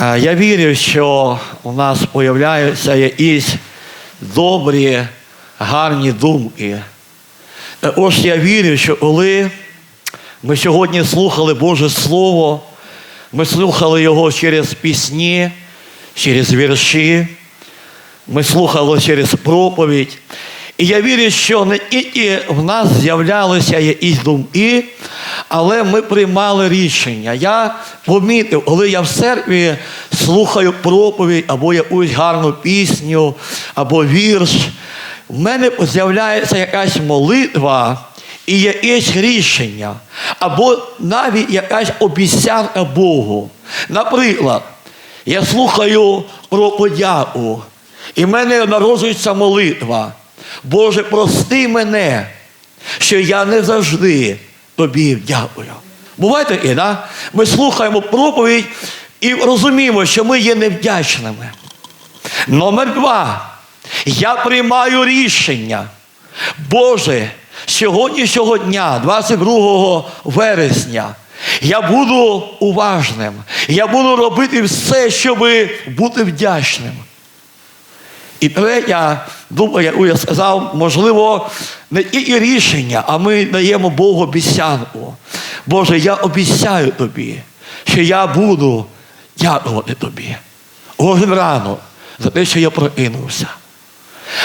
Е, Я вірю, що у нас появляються якісь добрі, гарні думки. Е, Ось я вірю, що коли ми сьогодні слухали Боже Слово, ми слухали його через пісні, через вірші, ми слухали через проповідь. І я вірю, що не тільки в нас з'являлися якісь думки, але ми приймали рішення. Я помітив, коли я в церкві слухаю проповідь або якусь гарну пісню, або вірш, в мене з'являється якась молитва і якесь рішення, або навіть якась обіцянка Богу. Наприклад, я слухаю про подяку, і в мене народжується молитва. Боже, прости мене, що я не завжди тобі дякую. Буває таке, да? Ми слухаємо проповідь і розуміємо, що ми є невдячними. Номер два. Я приймаю рішення. Боже, сьогоднішнього дня, 22 вересня, я буду уважним. Я буду робити все, щоб бути вдячним. І третя думка, яку я сказав, можливо, не тільки рішення, а ми даємо Богу обіцянку. Боже, я обіцяю тобі, що я буду дякувати тобі. Кожен рано за те, що я прокинувся.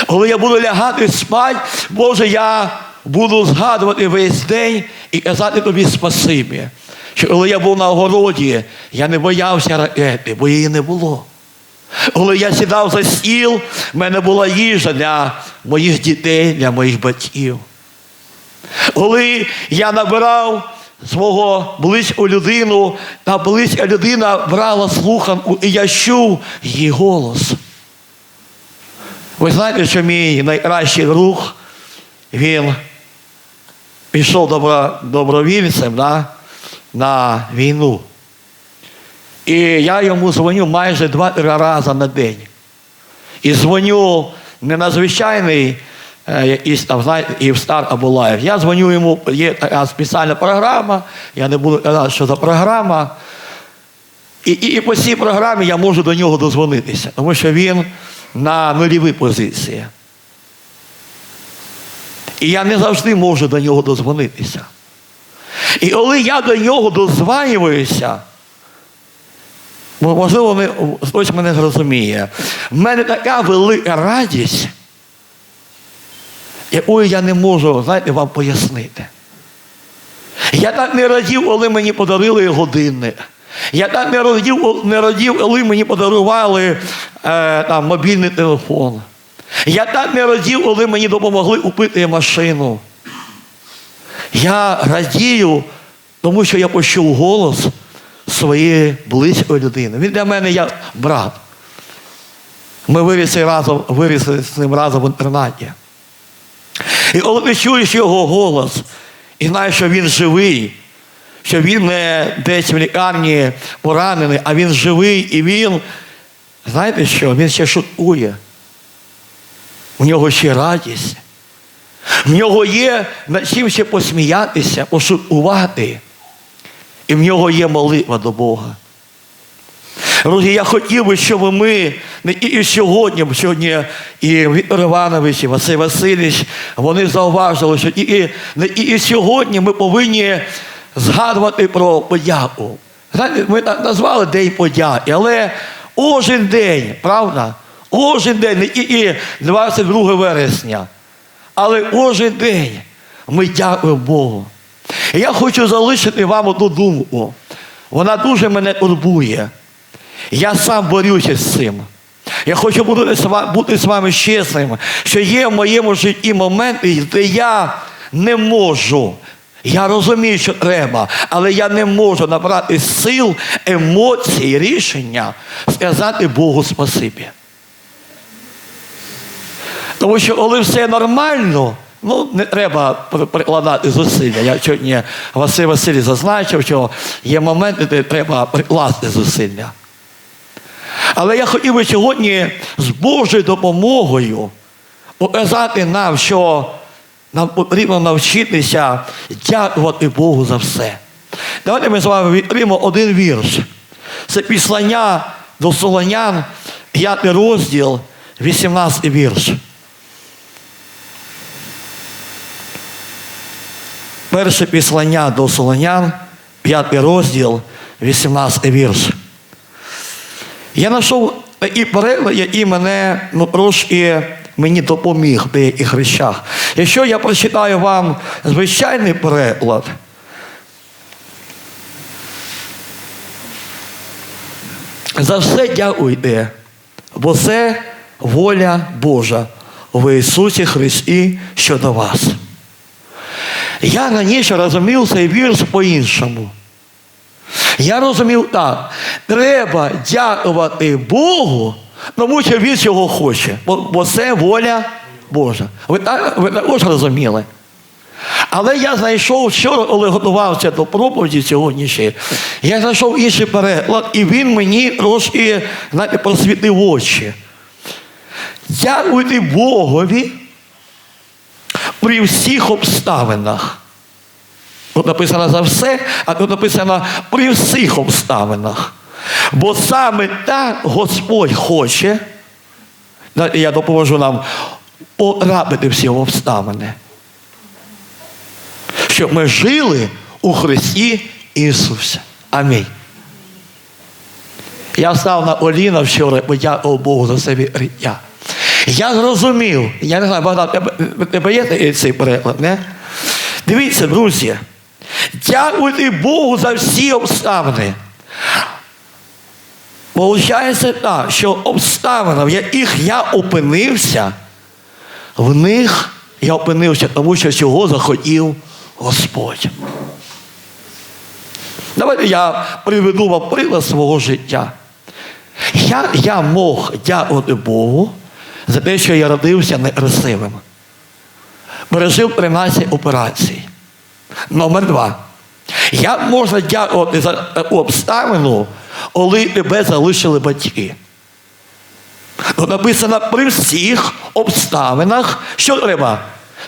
Коли я буду лягати спати, Боже, я буду згадувати весь день і казати тобі спасибі. Що коли я був на огороді, я не боявся ракети, бо її не було. Коли я сідав за стіл, в мене була їжа для моїх дітей, для моїх батьків. Коли я набирав свого близьку людину, та близька людина брала слуханку, і я чув її голос. Ви знаєте, що мій найкращий друг, він пішов добро, добровільцем да, на війну. І я йому дзвоню майже два-три рази на день. І дзвоню не на звичайний е, там, знаєте, або лайв. Я дзвоню йому, є така спеціальна програма, я не буду казати, що за програма. І, і, і по цій програмі я можу до нього дозвонитися, тому що він на нульовій позиції. І я не завжди можу до нього дозвонитися. І коли я до нього дозванююся, Можливо, не, хтось мене зрозуміє. В мене така велика радість, якою я не можу, знаєте, вам пояснити. Я так не радів, коли мені подарили годинник. Я так не радів, не радів коли мені подарували е, там, мобільний телефон. Я так не радів, коли мені допомогли купити машину. Я радію, тому що я почув голос своєї близької людини. Він для мене як брат. Ми вирісли разом, вирісли з ним разом в інтернаті. І коли ти чуєш його голос і знаєш, що він живий, що він не десь в лікарні поранений, а він живий і він, знаєте що, він ще шуткує. У нього ще радість. В нього є над чим ще посміятися, пошуткувати. І в нього є молитва до Бога. Друзі, я хотів би, щоб ми тільки сьогодні, сьогодні і Віктор Іванович, і Василь Васильович, вони зауважили, що тільки, не тільки сьогодні ми повинні згадувати про подяку. Знаєте, ми назвали День подяки, але кожен день, правда? Кожен день, не тільки 22 вересня, але кожен день ми дякуємо Богу. І я хочу залишити вам одну думку. Вона дуже мене турбує. Я сам борюся з цим. Я хочу бути з вами чесним, що є в моєму житті моменти, де я не можу. Я розумію, що треба, але я не можу набрати сил, емоцій, рішення сказати Богу спасибі. Тому що коли все нормально, ну не треба прикладати зусилля. Я сьогодні Василь Василь зазначив, що є моменти, де треба прикласти зусилля. Але я хотів би сьогодні з Божою допомогою показати нам, що нам потрібно навчитися дякувати Богу за все. Давайте ми з вами відкриємо один вірш. Це післання до Солонян, 5 розділ, 18 вірш. Перше післання до Солонян, 5 розділ, 18 вірш. Я знайшов такий переклад, який мене ну, трошки мені допоміг в деяких речах. Якщо я прочитаю вам звичайний переклад, за все дякуйте, бо це воля Божа в Ісусі Христі щодо вас. Я раніше розумів цей вірш по-іншому. Я розумів так, треба дякувати Богу, тому що Він цього хоче, бо, бо це воля Божа. Ви, так, ви також розуміли. Але я знайшов вчора, коли готувався до проповіді сьогоднішньої, я знайшов інший переклад, і він мені трошки просвітив очі. Дякуйте Богові при всіх обставинах. Тут написано за все, а тут написано при всіх обставинах. Бо саме так Господь хоче, я допоможу нам потрапити всі обставини, щоб ми жили у Христі Ісуса. Амінь. Я став на Оліна вчора, подякував Богу за себе. Я зрозумів, я не знаю, Богдан, тебе є цей переклад, не? Дивіться, друзі, дякуйте Богу за всі обставини. Получається так, що обставини, в яких я опинився, в них я опинився, тому що цього захотів Господь. Давайте я приведу вам приклад свого життя. Я, я мог дякувати Богу за те, що я родився некрасивим. Пережив 13 операцій. Номер два. Як можна дякувати за обставину, коли тебе залишили батьки? Тут написано при всіх обставинах, що треба?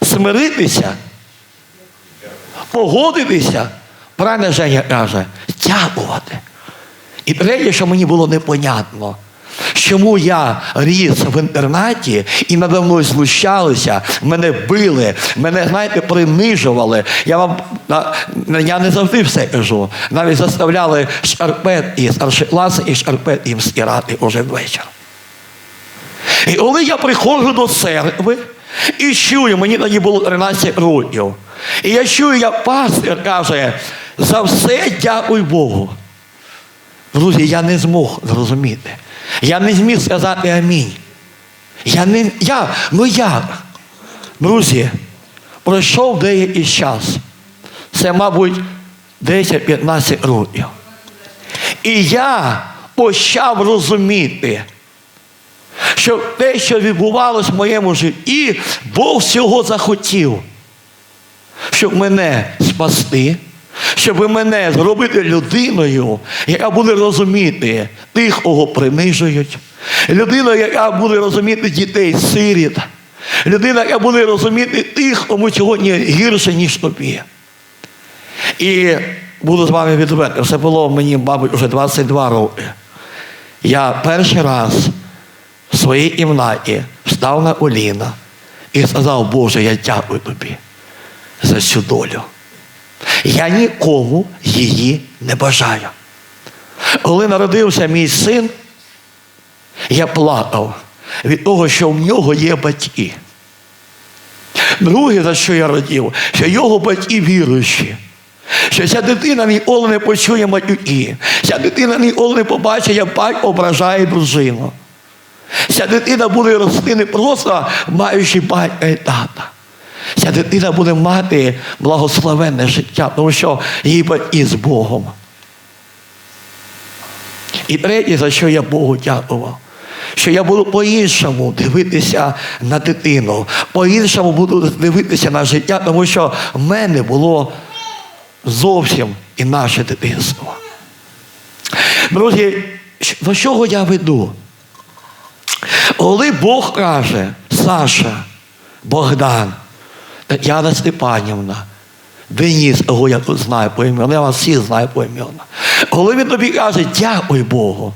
Смиритися, погодитися. Правильно Женя каже, дякувати. І третє, що мені було непонятно, чому я ріс в інтернаті і надо мною знущалися, мене били, мене, знаєте, принижували. Я вам я не завжди все кажу. Навіть заставляли шарпет і старший клас, і шарпет їм стирати уже ввечір. І коли я приходжу до церкви і чую, мені тоді було 13 років. І я чую, як пастир каже, за все дякуй Богу. Друзі, я не змог зрозуміти. Я не зміг сказати амінь. Я не. Я, ну як? Друзі, пройшов деякий час. Це, мабуть, 10-15 років. І я почав розуміти, що те, що відбувалося в моєму житті, Бог всього захотів, щоб мене спасти, щоб мене зробити людиною, яка буде розуміти тих, кого принижують, людина, яка буде розуміти дітей сиріт, людина, яка буде розуміти тих, кому сьогодні гірше, ніж тобі. І буду з вами відвертим. Це було мені, мабуть, вже 22 роки. Я перший раз в своїй кімнаті встав на коліна і сказав, Боже, я дякую тобі за цю долю. Я нікому її не бажаю. Коли народився мій син, я плакав від того, що в нього є батьки. Друге, за що я радів, що його батьки віруючі. Що ця дитина ніколи не почує матюки. Ця дитина ніколи не побачить, як батько ображає дружину. Ця дитина буде рости не просто маючи батька і тата. Ця дитина буде мати благословенне життя, тому що її батьки з Богом. І третє, за що я Богу дякував, що я буду по-іншому дивитися на дитину, по-іншому буду дивитися на життя, тому що в мене було зовсім інаше дитинство. Друзі, до чого я веду? Коли Бог каже, Саша, Богдан, Тетяна Степанівна, Деніс, кого я знаю по ім'ю, я вас всіх знаю по ім'ю. Коли він тобі каже, дякуй Богу,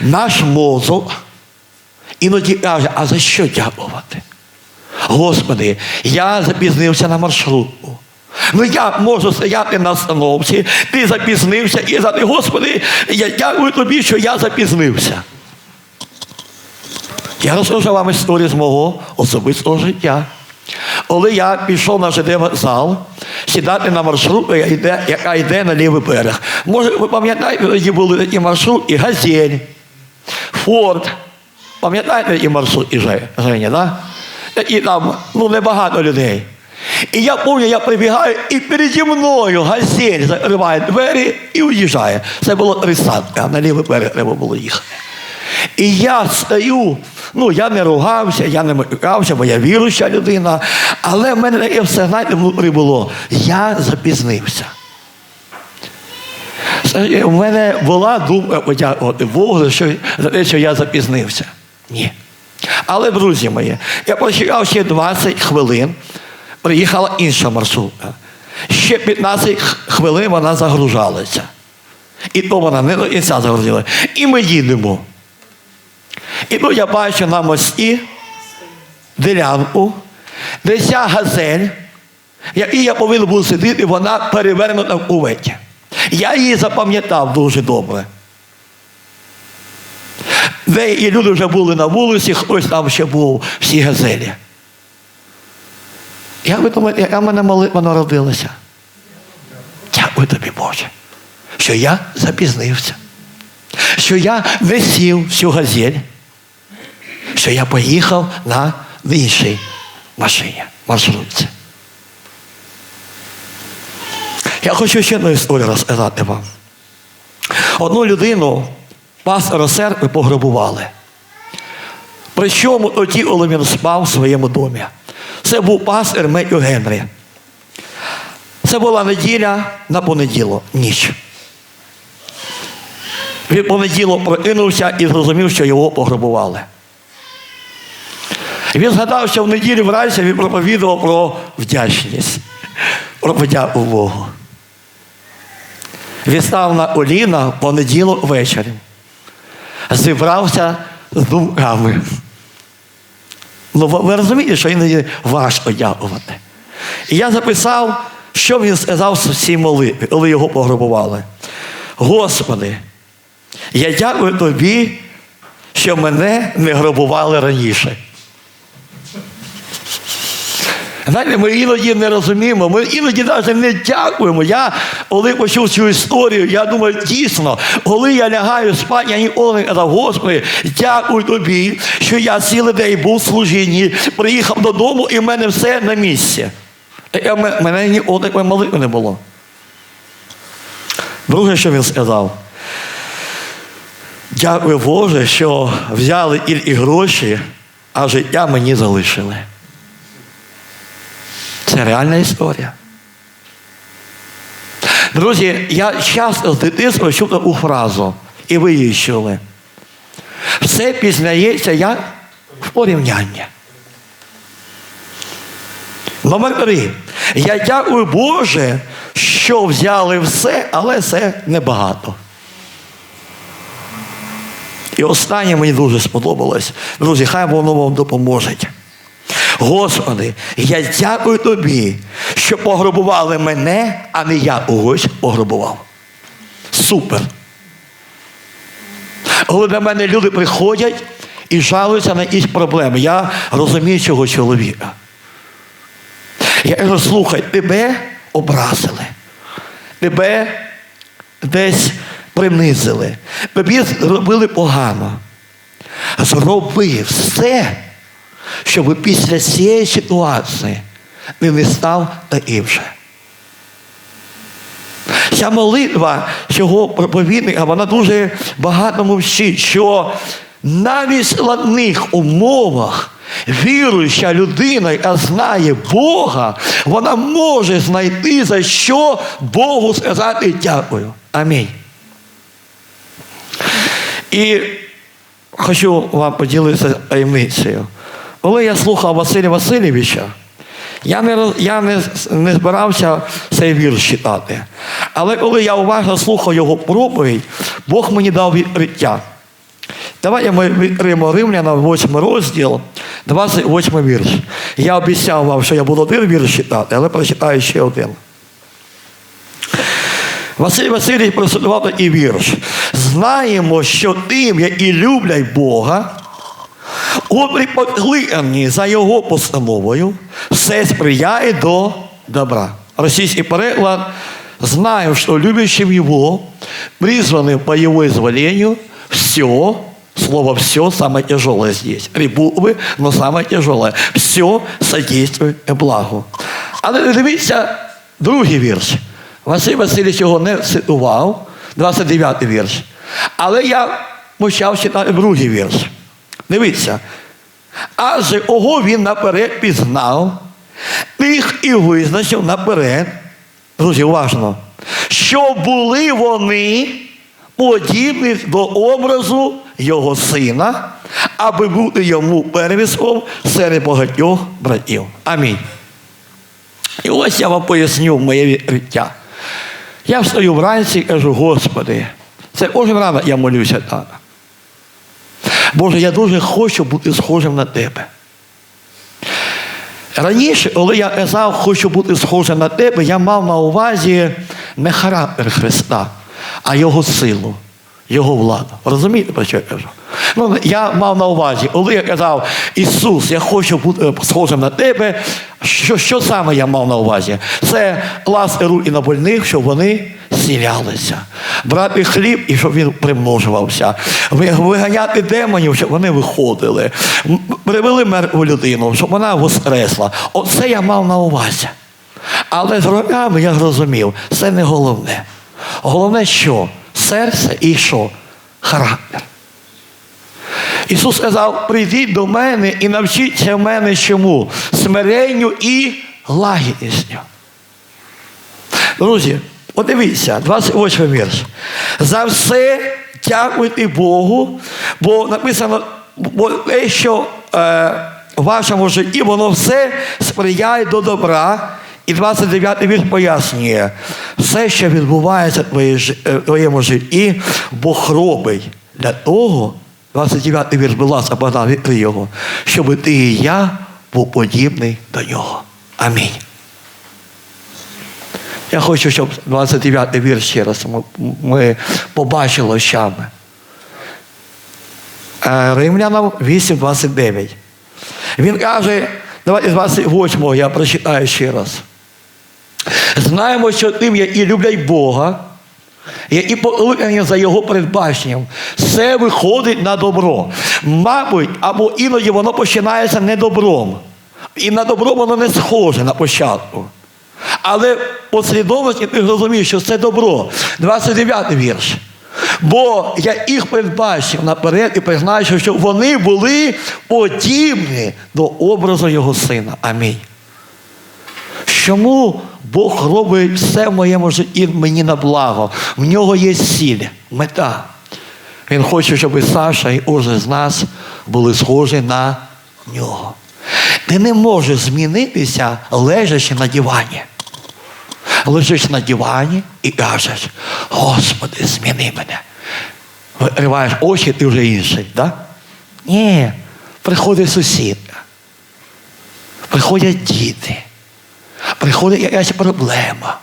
Наш мозок іноді каже, а за що дякувати? Господи, я запізнився на маршрутку. Ну я можу стояти на остановці, ти запізнився і сказати, Господи, я дякую тобі, що я запізнився. Я розкажу вам історію з мого особистого життя. Коли я пішов на ЖД вокзал, сідати на маршрутку, яка йде, на лівий берег. Може, ви пам'ятаєте, тоді були такі маршрутки, газель, Форд. Пам'ятаєте такі маршрутки, Же- Женя, да? Такі там, ну, небагато людей. І я пам'ятаю, я прибігаю, і переді мною газель закриває двері і уїжджає. Це було тридцятка, на лівий берег треба було їхати. І я стою, ну я не ругався, я не матюкався, бо я віруюча людина. Але в мене таке все, знаєте, внутрі було. Я запізнився. У мене була думка Богу що, за те, що я запізнився. Ні. Але, друзі мої, я почекав ще 20 хвилин, приїхала інша маршрутка. Ще 15 хвилин вона загружалася. І то вона не до кінця загрузила. І ми їдемо. І тут я бачу на мості ділянку, де ця газель, якій я повинен був сидіти, вона перевернута в куветі. Я її запам'ятав дуже добре. Деякі люди вже були на вулиці, хтось там ще був в цій газелі. Як ви думаєте, яка в мене молитва народилася? Дякую тобі, Боже, що я запізнився, що я не сів в цю газель, що я поїхав на іншій машині, маршрутці. Я хочу ще одну історію розказати вам. Одну людину пастора церкви пограбували. Причому тоді, коли він спав в своєму домі. Це був пастор Меттю Генрі. Це була неділя на понеділок, ніч. Він понеділок прокинувся і зрозумів, що його пограбували. Він згадав, що в неділю вранці він проповідував про вдячність, про подяку Богу. Він став на коліна в понеділок ввечері. Зібрався з думками. Ну, ви- розумієте, що іноді важко дякувати. І я записав, що він сказав в цій молитві, коли його пограбували. Господи, я дякую тобі, що мене не грабували раніше. Знаєте, ми іноді не розуміємо, ми іноді навіть не дякуємо. Я, коли почув цю історію, я думаю, дійсно, коли я лягаю спати, я ніколи не казав, Господи, дякую тобі, що я цілий день був в служінні, приїхав додому і в мене все на місці. І в мене- мене ніколи молитви не було. Друге, що він сказав. Дякую Боже, що взяли і гроші, а життя мені залишили. Це реальна історія. Друзі, я часто з дитинства чув таку фразу, і ви її чули. Все пізнається як в порівнянні. Номер три. Я дякую Боже, що взяли все, але це небагато. І останнє мені дуже сподобалось. Друзі, хай воно вам допоможе. Господи, я дякую тобі, що пограбували мене, а не я когось пограбував. Супер. Коли до мене люди приходять і жалуються на якісь проблеми, я розумію цього чоловіка. Я кажу, слухай, тебе образили, тебе десь принизили, тобі зробили погано. Зроби все, щоб після цієї ситуації ти не став таким же. Ця молитва цього проповідника, вона дуже багатому вчить, що навіть в складних умовах віруюча людина, яка знає Бога, вона може знайти за що Богу сказати дякую. Амінь. І хочу вам поділитися таємницею. Коли я слухав Василя Васильовича, я не, я не, не збирався цей вірш читати. Але коли я уважно слухав його проповідь, Бог мені дав відкриття. Давайте ми відкриємо Римляна, 8 розділ, 28 вірш. Я обіцяв вам, що я буду один вірш читати, але прочитаю ще один. Василь Васильович процитував такий вірш. Знаємо, що тим, які люблять Бога, котрі покликані за його постановою, все сприяє до добра. Російський переклад знаю, что любящим его, призванным по его изволению, все, слово все самое тяжелое здесь. Три буквы, но самое. Все содействует благу. Але дивіться другий вірш. Василь Васильович його не цитував, 29 вірш. Але я почав читати другий вірш. Дивіться. Адже ого він наперед пізнав, тих і визначив наперед. Друзі, уважно, що були вони подібні до образу його сина, аби бути йому первіском серед багатьох братів. Амінь. І ось я вам поясню моє відкриття. Я встаю вранці і кажу, Господи, це кожен ранок я молюся так. Боже, я дуже хочу бути схожим на тебе. Раніше, коли я казав, хочу бути схожим на тебе, я мав на увазі не характер Христа, а Його силу, Його владу. Розумієте, про що я кажу? Ну, я мав на увазі, коли я казав, Ісус, я хочу бути схожим на тебе, що, що саме я мав на увазі? Це класти руки на больних, щоб вони зцілялися. Брати хліб і щоб він примножувався. Виганяти демонів, щоб вони виходили. Привели мертву людину, щоб вона воскресла. Оце я мав на увазі. Але з роками я зрозумів, це не головне. Головне, що? Серце і що? Характер. Ісус сказав: прийдіть до мене і навчіться в мене чому? Смиренню і лагідністю. Друзі, подивіться, 28 вірш. За все дякуйте Богу, бо написано, бо те, що е, в вашому житті, воно все сприяє до добра. І 29 вірш пояснює, все, що відбувається е, в твоєму житті, Бог робить для того, 29 вірш, будь ласка, Богдан, відкрий його, щоб ти і я був подібний до нього. Амінь. Я хочу, щоб 29 вірш ще раз ми, побачили очами. Е, Римлянам 8.29. Він каже, давайте з 28 я прочитаю ще раз. Знаємо, що тим, які люблять Бога, які покликані за його передбаченням, все виходить на добро. Мабуть, або іноді воно починається не добром. І на добро воно не схоже на початку. Але послідовності ти розумієш, що це добро. 29 вірш. Бо я їх передбачив наперед і призначив, щоб вони були подібні до образу його сина. Амінь. Чому Бог робить все в моєму житті мені на благо? В нього є ціль, мета. Він хоче, щоб і Саша і кожен з нас були схожі на нього. Ти не можеш змінитися, лежачи на дивані. Лежиш на дивані і кажеш, Господи, зміни мене. Вириваєш очі, ти вже інший, так? Ні, приходить сусідка, приходять діти, приходить якась проблема,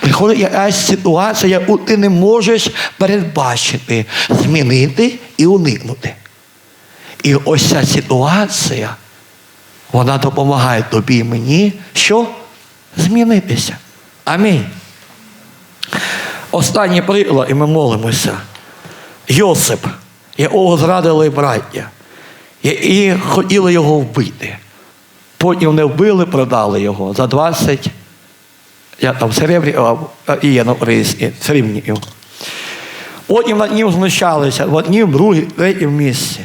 приходить якась ситуація, яку ти не можеш передбачити, змінити і уникнути. І ось ця ситуація, вона допомагає тобі і мені, що? Змінитися. Амінь. Останній приклад, і ми молимося. Йосип, якого зрадили браття, і хотіли його вбити. Потім не вбили, продали його за 20 я там серебрів, а і є на українській, срібнів. Потім над ним знущалися в однім, другій, третім місці.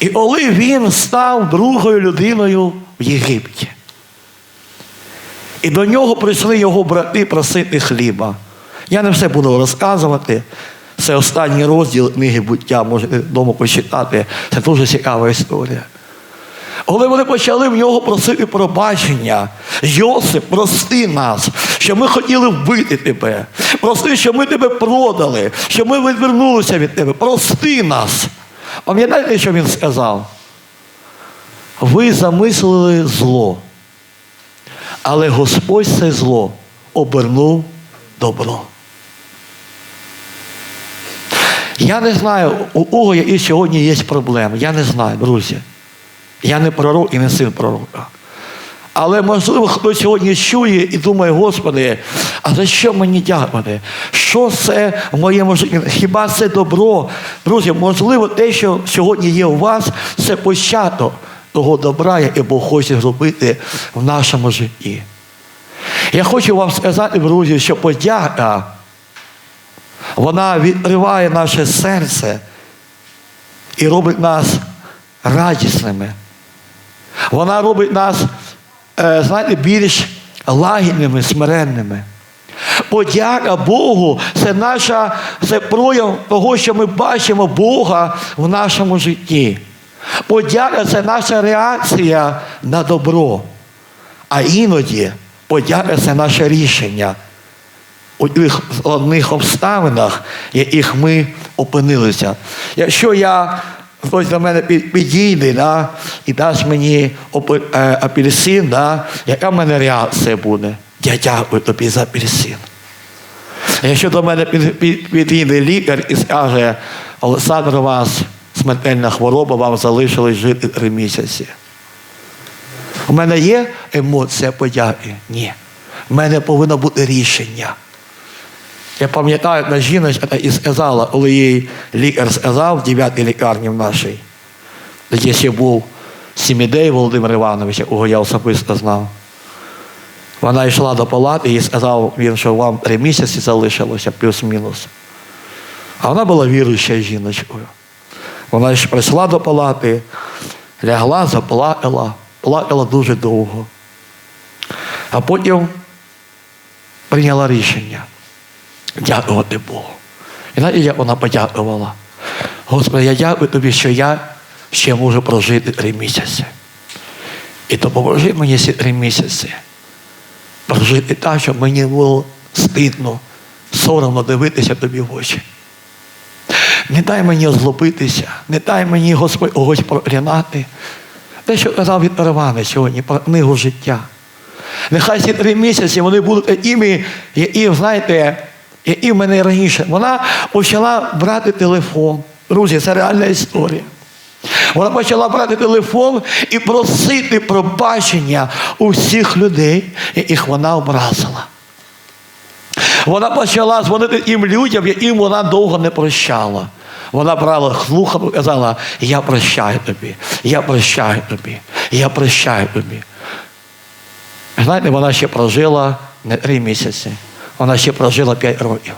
І коли він став другою людиною в Єгипті. І до нього прийшли його брати просити хліба. Я не все буду розказувати. Це останній розділ книги буття, можете вдома почитати. Це дуже цікава історія. Коли вони почали в нього просити пробачення, Йосип, прости нас, що ми хотіли вбити тебе. Прости, що ми тебе продали, що ми відвернулися від тебе. Прости нас. Пам'ятаєте, що він сказав? Ви замислили зло, але Господь це зло обернув добро. Я не знаю, у кого сьогодні є проблеми. Я не знаю, друзі. Я не пророк і не син пророка. Але можливо, хтось сьогодні чує і думає, Господи, а за що мені дякувати? Що це в моєму житті? Хіба це добро? Друзі, можливо, те, що сьогодні є у вас, це початок того добра, яке Бог хоче зробити в нашому житті. Я хочу вам сказати, друзі, що подяка, вона відкриває наше серце і робить нас радісними. Вона робить нас, е, знаєте, більш лагідними, смиренними. Подяка Богу це наша це прояв того, що ми бачимо Бога в нашому житті. Подяка це наша реакція на добро. А іноді подяка це наше рішення у тих складних обставинах, в яких ми опинилися. Якщо я хтось до мене підійде да, і дасть мені е, апельсин, да, яка в мене реакція буде? Я дякую тобі за апельсин. Якщо до мене під- під- підійде лікар і скаже, Олександр, у вас смертельна хвороба, вам залишилось жити три місяці. У мене є емоція подяки? Ні. У мене повинно бути рішення. Я пам'ятаю, одна жіночка і сказала, коли їй лікар сказав в 9 лікарні в нашій, де ще був Сімідей Володимир Іванович, якого я особисто знав. Вона йшла до палати і сказав він, що вам три місяці залишилося, плюс-мінус. А вона була віруючою жіночкою. Вона ж прийшла до палати, лягла, заплакала, плакала дуже довго. А потім прийняла рішення дякувати Богу. І знаєте, як вона подякувала. Господи, я дякую тобі, що я ще можу прожити три місяці. І допоможи мені ці три місяці прожити так, щоб мені було стидно, соромно дивитися тобі в очі. Не дай мені озлобитися, не дай мені Господь когось проклинати. Те, що казав Віктор Іванович сьогодні про книгу життя. Нехай ці три місяці вони будуть такими, які, знаєте, які в мене раніше. Вона почала брати телефон. Друзі, це реальна історія. Вона почала брати телефон і просити пробачення у всіх людей, яких вона образила. Вона почала дзвонити тим людям, яким вона довго не прощала. Вона брала слухав і казала, я прощаю тобі, я прощаю тобі, я прощаю тобі. Знаєте, вона ще прожила не три місяці, вона ще прожила п'ять років.